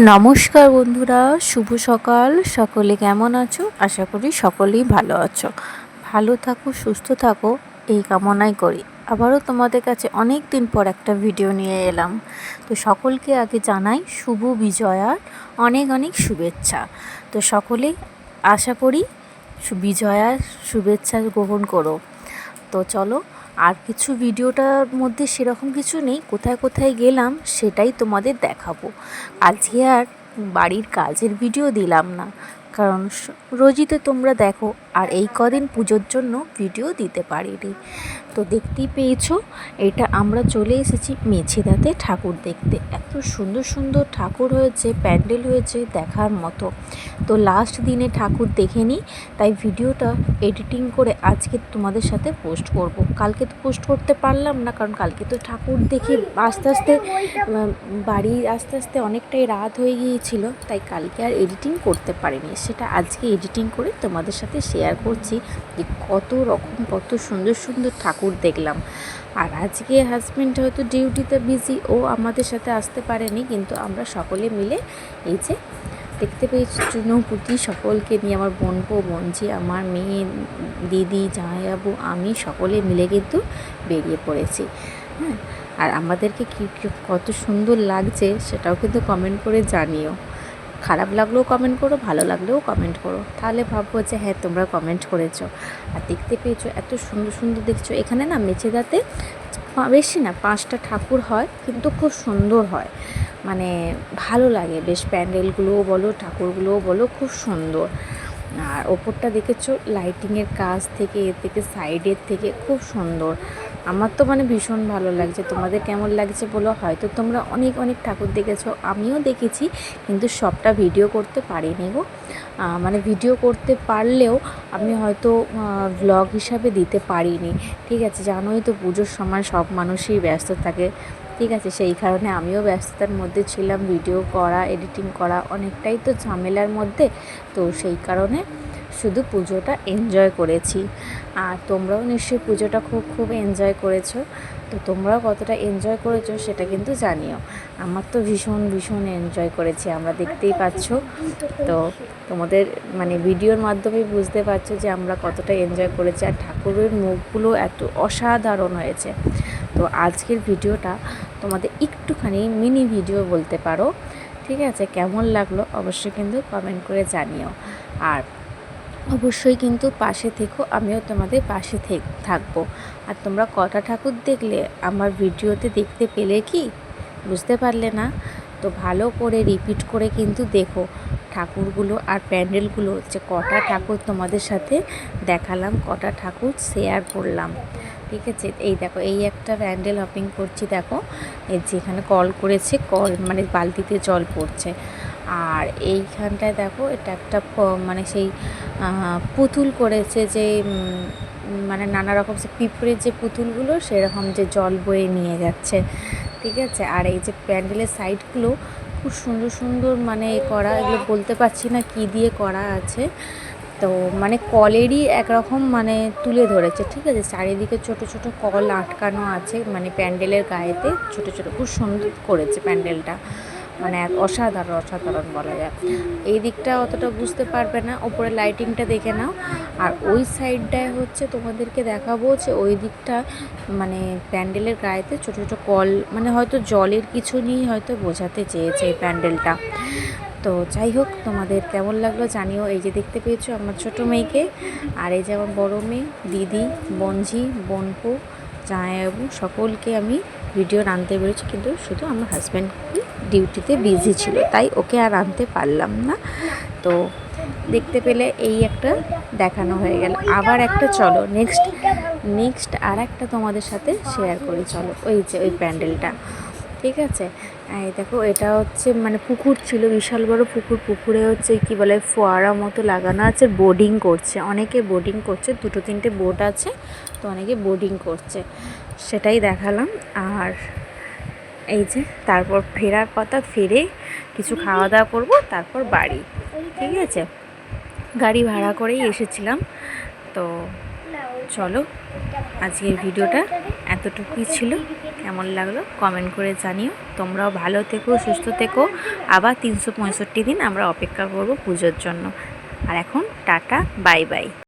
নমস্কার বন্ধুরা, শুভ সকাল। সকলে কেমন আছো? আশা করি সকলেই ভালো আছো। ভালো থাকো, সুস্থ থাকো, এই কামনাই করি। আবারও তোমাদের কাছে অনেক দিন পর একটা ভিডিও নিয়ে এলাম। তো সকলকে আগে জানাই, শুভ বিজয়ার অনেক অনেক শুভেচ্ছা। তো সকলে আশা করি, বিজয়ার শুভেচ্ছা গ্রহণ করো। তো চলো আর কিছু ভিডিওটার মধ্যে সেরকম কিছু নেই, কোথায় কোথায় গেলাম সেটাই তোমাদের দেখাবো। আজকে আর বাড়ির কাজের ভিডিও দিলাম না, কারণ রোজই তো তোমরা দেখো আর এই কদিন পুজোর জন্য ভিডিও দিতে পারিনি। তো দেখতেই পেয়েছ, এটা আমরা চলে এসেছি মেছেদাতে ঠাকুর দেখতে। এত সুন্দর সুন্দর ঠাকুর হয়েছে, প্যান্ডেল হয়েছে দেখার মতো। তো লাস্ট দিনে ঠাকুর দেখে নিই তাই ভিডিওটা এডিটিং করে আজকে তোমাদের সাথে পোস্ট করব। কালকে তো পোস্ট করতে পারলাম না, কারণ কালকে তো ঠাকুর দেখে আস্তে আস্তে বাড়ি আস্তে আস্তে অনেকটাই রাত হয়ে গিয়েছিল, তাই কালকে আর এডিটিং করতে পারিনি। সেটা আজকে এডিটিং করে তোমাদের সাথে শেয়ার করছি যে কত রকম, কত সুন্দর সুন্দর ঠাকুর দেখলাম। আর আজকে হাজব্যান্ড হয়তো ডিউটিতে বিজি ও আমাদের সাথে আসতে পারেনি, কিন্তু আমরা সকলে মিলে এই যে দেখতে পেয়েছি চুনোপুটি সকলকে নিয়ে, আমার বোনপো, বোনঝি, আমার মেয়ে, দিদি, জামাইবাবু, আমি সকলে মিলে কিন্তু বেরিয়ে পড়েছি। হ্যাঁ আর আমাদেরকে কি- কত সুন্দর লাগছে সেটাও কিন্তু কমেন্ট করে জানিও। খারাপ লাগলেও কমেন্ট করো, ভালো লাগলেও কমেন্ট করো। তাহলে ভাববো যে হ্যাঁ তোমরা কমেন্ট করেছ। আর দেখতে পেয়েছ, এত সুন্দর সুন্দর দেখছ। এখানে না মেচেদাতে পা- বেশি না, পাঁচটা ঠাকুর হয়, কিন্তু খুব সুন্দর হয়। মানে ভালো লাগে, বেশ প্যান্ডেলগুলোও বলো, ঠাকুরগুলোও বলো, খুব সুন্দর। আর ওপরটা দেখেছ লাইটিংয়ের কাজ থেকে, এর থেকে সাইডের থেকে, খুব সুন্দর। আমার তো মানে ভীষণ ভালো লাগছে। তোমাদের কেমন লাগছে বলো? হয়তো তোমরা অনেক অনেক ঠাকুর দেখেছ, আমিও দেখেছি, কিন্তু সবটা ভিডিও করতে পারিনি গো। মানে ভিডিও করতে পারলেও আমি হয়তো ভ্লগ হিসাবে দিতে পারিনি। ঠিক আছে, জানোই তো পুজোর সময় সব মানুষই ব্যস্ত থাকে। ঠিক আছে, সেই কারণে আমিও ব্যস্ততার মধ্যে ছিলাম ভিডিও করা এডিটিং করা অনেকটাই তো ঝামেলার মধ্যে। তো সেই কারণে শুধু পুজোটা এনজয় করেছি। আর তোমরাও নিশ্চয়ই পুজোটা খুব খুব এনজয় করেছ। তো তোমরাও কতটা এনজয় করেছ সেটা কিন্তু জানিও। আমার তো ভীষণ ভীষণ এনজয় করেছি, আমরা দেখতেই পাচ্ছ। তো তোমাদের মানে ভিডিওর মাধ্যমে বুঝতে পারছ যে আমরা কতটা এনজয় করেছি। আর ঠাকুরের মুখগুলো এত অসাধারণ হয়েছে। তো আজকের ভিডিওটা তোমাদের একটুখানি মিনি ভিডিও বলতে পারো। ঠিক আছে? কেমন লাগল অবশ্যই কিন্তু কমেন্ট করে জানিও। আর অবশ্যই কিন্তু পাশে থেকো, আমিও তোমাদের পাশে থেক থাকব। আর তোমরা কটা ঠাকুর দেখলে আমার ভিডিওতে দেখতে পেলে কি? বুঝতে পারলে না? তো ভালো করে রিপিট করে কিন্তু দেখো ঠাকুরগুলো আর প্যান্ডেলগুলো, যে কটা ঠাকুর তোমাদের সাথে দেখালাম, কটা ঠাকুর শেয়ার করলাম। ঠিক আছে? এই দেখো, এই একটা প্যান্ডেল হপিং করছি, দেখো। যেখানে কল করেছে কল মানে বালতিতে জল পড়ছে। আর এইখানটায় দেখো, এটা একটা মানে সেই পুতুল করেছে যে মানে নানা রকম সে পিঁপড়ের যে পুতুলগুলো, সেরকম যে জল বয়ে নিয়ে যাচ্ছে। ঠিক আছে? আর এই যে প্যান্ডেলের সাইডগুলো, খুব সুন্দর সুন্দর মানে করা, এগুলো বলতে পারছি না কি দিয়ে করা আছে। তো মানে কলেরই একরকম মানে তুলে ধরেছে, ঠিক আছে? চারিদিকে ছোট ছোট কল আটকানো আছে মানে প্যান্ডেলের গায়েতে, ছোট ছোট, খুব সুন্দর করেছে প্যান্ডেলটা। মানে এক অসাধারণ অসাধারণ বলা যায়। এই দিকটা অতটা বুঝতে পারবে না, ওপরে লাইটিংটা দেখে নাও। আর ওই সাইডটায় হচ্ছে তোমাদেরকে দেখাবো যে ওই দিকটা মানে প্যান্ডেলের গায়েতে ছোট ছোট কল মানে হয়তো জলের কিছু নিয়েই হয়তো বোঝাতে চেয়েছে এই প্যান্ডেলটা। তো যাই হোক, তোমাদের কেমন লাগল জানিও। এই যে দেখতে পেয়েছ আমার ছোট মেয়েকে, আর এই যে আমার বড়ো মেয়ে, দিদি, বনঝি, বোনপু, জামাইবাবু, সকলকে আমি ভিডিও আনতে পেরেছি, কিন্তু শুধু আমার হাজব্যান্ড ডিউটিতে বিজি ছিল, তাই ওকে আর আনতে পারলাম না। তো দেখতে পেলে এই একটা দেখানো হয়ে গেল। আবার একটা চলো নেক্সট নেক্সট আর একটা তোমাদের সাথে শেয়ার করি, চলো। ওই যে, ওই প্যান্ডেলটা, ঠিক আছে? এই দেখো, এটা হচ্ছে মানে পুকুর ছিল, বিশাল বড় পুকুর। পুকুরে হচ্ছে, কি বলে, ফোয়ারা মতো লাগানো আছে বোর্ডিং করছে। অনেকে বোর্ডিং করছে, দুটো তিনটে বোট আছে, তো অনেকে বোর্ডিং করছে। সেটাই দেখালাম। আর এই যে তারপর ফেরার কথা ফিরে কিছু খাওয়া দাওয়া করব, তারপর বাড়ি। ঠিক আছে? গাড়ি ভাড়া করেই এসেছিলাম। তো চলো, আজকের ভিডিওটা এতটুকুই ছিল। কেমন লাগল কমেন্ট করে জানিও। তোমরাও ভালো থেকো, সুস্থ থেকো। আবার তিনশো পঁয়ষট্টি দিন আমরা অপেক্ষা করব পুজোর জন্য। আর এখন টাটা, বাই বাই।